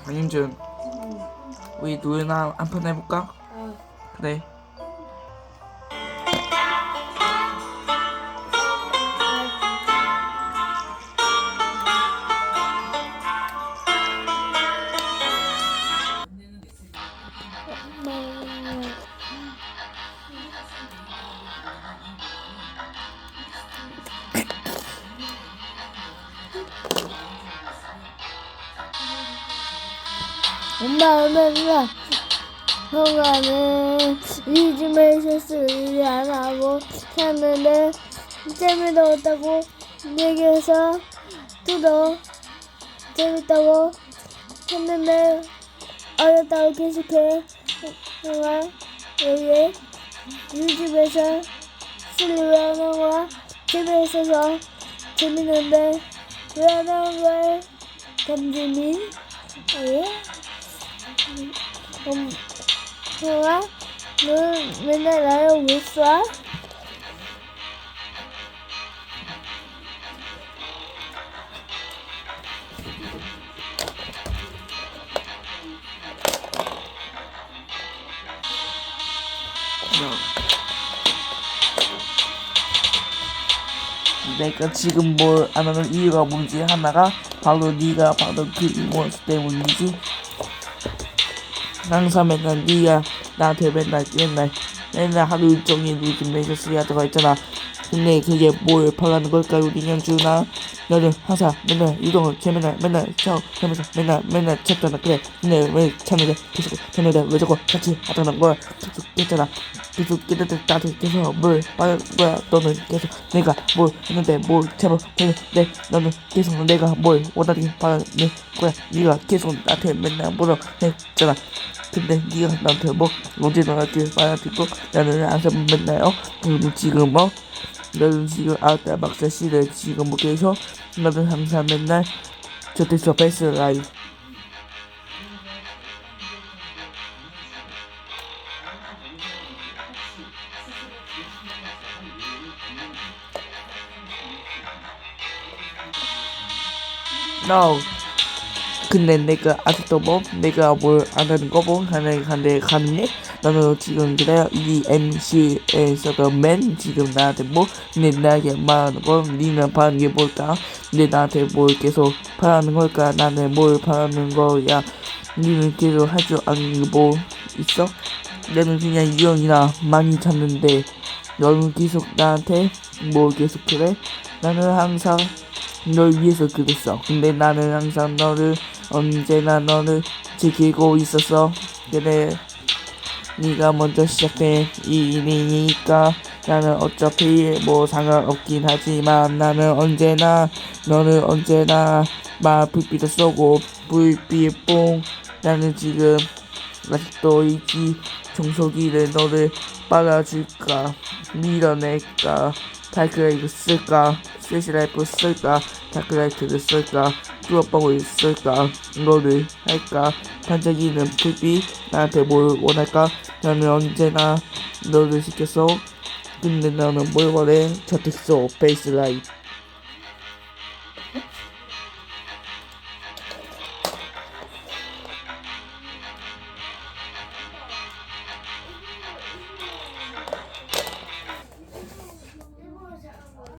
강윤준 우리 누구나 한판 해볼까? 어. 그래 엄마, 엄마, 엄마. 형아는 요즘에 실수를 안 하고 샀는데 재미도 없다고 얘기해서 뜯어 재밌다고 했는데 어렵다고 계속해 형아 왜 요즘에서 실수를 안 하고 재미있어서 재밌는데 왜 안 하는 거야? 감재민? 왜? 음, 형아, 너 맨날 나를 왜 쏴? 내가 지금 뭘 안 하는 이유가 뭔지 하나가 바로 네가 바로 그 이모스 때문이지 항상 맨날 네가 나한테 맨날 맨날 맨날 하루 종일 요즘 메시지가 들어있잖아. 근데 그게 뭘 바라는 걸까 우리 연주나? 너는 항상 맨날 이동을 제 맨날 맨날 샤워하면서 맨날 맨날 찾잖아. 그래 근데 왜 찾는데 계속 찾는데 왜 자꾸 같이 하자는 거야 계속 있잖아 계속 걔네들 나한테 계속 뭘 바라는 거야? 너는 계속 내가 뭘 했는데 뭘 제발 했는데 너는 계속 내가 뭘 원하게 바라는 거야? 네가 계속 나한테 맨날 했잖아. 근데 네가 나한테 뭐 언제 나한테 말하고 나는 항상 맨날 어? 그리고 지금 어? 너는 지금 아까 막사 씨를 지금 뭐 계속? 너는 항상 맨날 저택서 베스트 라이 프 No. 근데 내가 아직도 뭐 내가 뭘 안 하는 거고 하는 한데 가능해? 나는 지금 그래 이 MC에서도 맨 지금 나한테 뭐 근데 나에게 말하는 건 니는 바라는 게 뭘까? 근데 나한테 뭘 계속 바라는 걸까? 나는 뭘 바라는 거야? 니는 계속 할 줄 아는 게 뭐 있어? 나는 그냥 유형이나 많이 찾는데 너는 계속 나한테 뭘 계속 그래? 나는 항상 널 위해서 그랬어. 근데 나는 항상 너를 언제나 너를 지키고 있었어. 그래. 네가 먼저 시작된 이 일이니까 나는 어차피 뭐 상관없긴 하지만 나는 언제나 너는 언제나 막 불빛을 쏘고 불빛 뽕 나는 지금 있지 청소기를 너를 빨아줄까? 밀어낼까? 다크라이트 쓸까? 스시라이프 쓸까? 다크라이트를 쓸까? 뚜어뻥을 쓸까? 너를 할까? 반짝이는 불빛 나한테 뭘 원할까? 나는 언제나 너를 시켰어 근데 나는 뭘 원해? 저택소 베이스라이트